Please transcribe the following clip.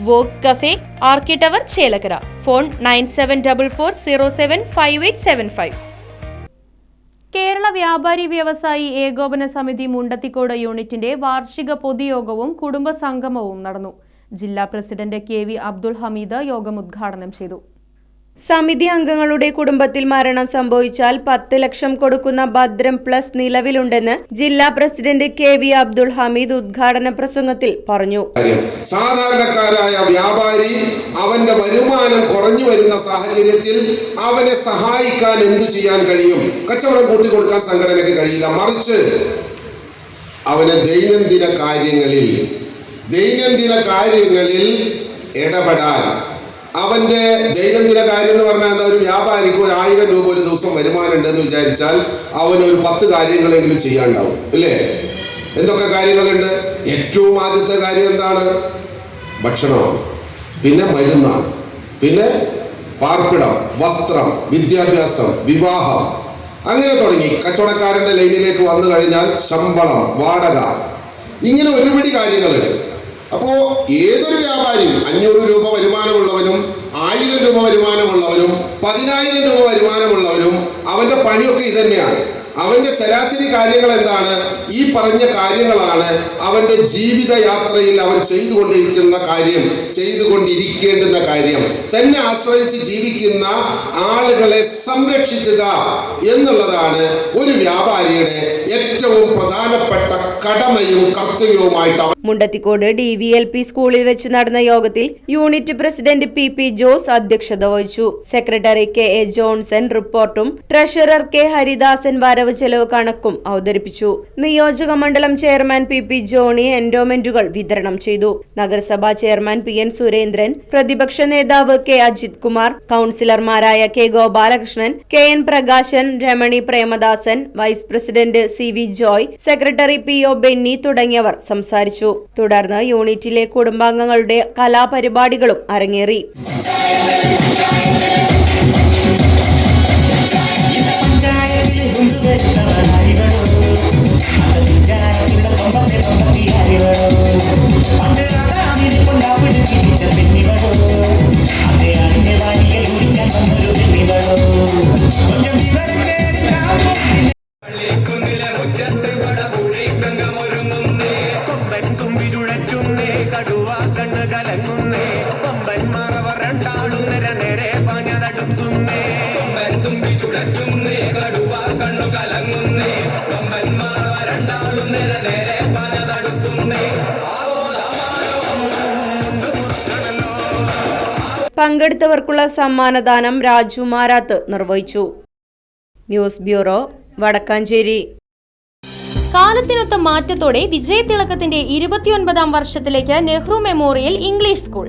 Wok cafe Arki tower Chelakkara. Phone nine seven double four zero seven five eight seven five. Kerala വ്യാപാരി വ്യവസായി ഏകോപന സമിതി മുണ്ടത്തിക്കോട് യൂണിറ്റിന്റെ വാർഷിക പൊതുയോഗവും കുടുംബ സംഗമവും നടന്നു. ജില്ലാ president K V Abdul Hameed യോഗം ഉദ്ഘാടനം ചെയ്തു. സമിതി അംഗങ്ങളുടെ കുടുംബത്തിൽ മരണം സംഭവിച്ചാൽ പത്ത് ലക്ഷം കൊടുക്കുന്ന ഭദ്രം പ്ലസ് നിലവിലുണ്ടെന്ന് ജില്ലാ president K V Abdul Hameed ഉദ്ഘാടന പ്രസംഗത്തിൽ പറഞ്ഞു. കാര്യം സാധാരണക്കാരായ വ്യാപാരി അവന്റെ വരുമാനം കുറഞ്ഞു വരുന്ന സാഹചര്യത്തിൽ അവനെ സഹായിക്കാൻ എന്തു ചെയ്യാൻ കഴിയും? കച്ചവടം കൂട്ടിക്കൊടുക്കാൻ സംഘടനയ്ക്ക് കഴിയില്ല. മറിച്ച് അവനെ ദൈനംദിന കാര്യങ്ങളിൽ ദൈനംദിന കാര്യങ്ങളിൽ ഇടപെടാൻ അവന്റെ ദൈനംദിന കാര്യം എന്ന് പറഞ്ഞാൽ എന്താ ഒരു വ്യാപാരിക്ക് ഒരു ആയിരം രൂപ ഒരു ദിവസം വരുമാനം ഉണ്ടെന്ന് വിചാരിച്ചാൽ അവൻ ഒരു പത്ത് കാര്യങ്ങളെങ്കിലും ചെയ്യാണ്ടാവും ഇല്ലേ? എന്തൊക്കെ കാര്യങ്ങളുണ്ട്? ഏറ്റവും ആദ്യത്തെ കാര്യം എന്താണ്? ഭക്ഷണമാണ് പിന്നെ മരുന്നാണ് പിന്നെ പാർപ്പിടം വസ്ത്രം വിദ്യാഭ്യാസം വിവാഹം. അങ്ങനെ തുടങ്ങി. കച്ചവടക്കാരന്റെ ലൈനിലേക്ക് വന്നു കഴിഞ്ഞാൽ ശമ്പളം വാടക. ഇങ്ങനെ ഒരുപിടി കാര്യങ്ങളുണ്ട്. അപ്പോ ഏതൊരു വ്യാപാരിയും അഞ്ഞൂറ് രൂപ വരുമാനമുള്ളവനും ആയിരം രൂപ വരുമാനമുള്ളവരും പതിനായിരം രൂപ വരുമാനമുള്ളവരും അവന്റെ പണിയൊക്കെ ഇതന്നെയാണ് അവന്റെ ശരാശരി കാര്യങ്ങൾ എന്താണ്? ഈ പറഞ്ഞ കാര്യങ്ങളാണ് അവന്റെ ജീവിത യാത്രയിൽ അവൻ ചെയ്തുകൊണ്ടിരിക്കുന്ന കാര്യം ചെയ്തുകൊണ്ടിരിക്കേണ്ടുന്ന കാര്യം. തന്നെ ആശ്രയിച്ച് ജീവിക്കുന്ന ആളുകളെ സംരക്ഷിക്കുക എന്നുള്ളതാണ് ഒരു വ്യാപാരിയുടെ ഏറ്റവും പ്രധാനപ്പെട്ട കടമയും കർത്തവ്യവുമായിട്ട് Mundathikode D V L P സ്കൂളിൽ വെച്ച് നടന്ന യോഗത്തിൽ unit president P P Jose അധ്യക്ഷത വഹിച്ചു. സെക്രട്ടറി കെ എ ജോൺസൺ റിപ്പോർട്ടും ട്രഷറർ കെ ഹരിദാസൻ വരവ് ചെലവ് കണക്കും അവതരിപ്പിച്ചു. നിയോജക മണ്ഡലം ചെയർമാൻ പി പി ജോണി എൻഡോമെന്റുകൾ വിതരണം ചെയ്തു. നഗരസഭാ ചെയർമാൻ പി എൻ സുരേന്ദ്രൻ പ്രതിപക്ഷ നേതാവ് K Ajith Kumar കൌൺസിലർമാരായ K Gopalakrishnan K N Prakashan Ramani Premadasan vice president C V Joy secretary P O Benny തുടങ്ങിയവർ സംസാരിച്ചു. തുടർന്ന് യൂണിറ്റിലെ കുടുംബാംഗങ്ങളുടെ കലാപരിപാടികളും അരങ്ങേറി. ചുഴറ്റുന്നേ കടുവ കണ്ണു കലങ്ങുന്നേ കൊമ്പൻ വരണ്ടാളും നേരെ നിര പല മുണ്ട് പങ്കെടുത്തവർക്കുള്ള സമ്മാനദാനം രാജു മാരാത്ത് നിർവഹിച്ചു. News bureau Vadakkanchery. കാലത്തിനൊത്ത മാറ്റത്തോടെ വിജയതിളക്കത്തിന്റെ ഇരുപത്തിയൊൻപതാം വർഷത്തിലേക്ക് നെഹ്റു മെമ്മോറിയൽ ഇംഗ്ലീഷ് സ്കൂൾ.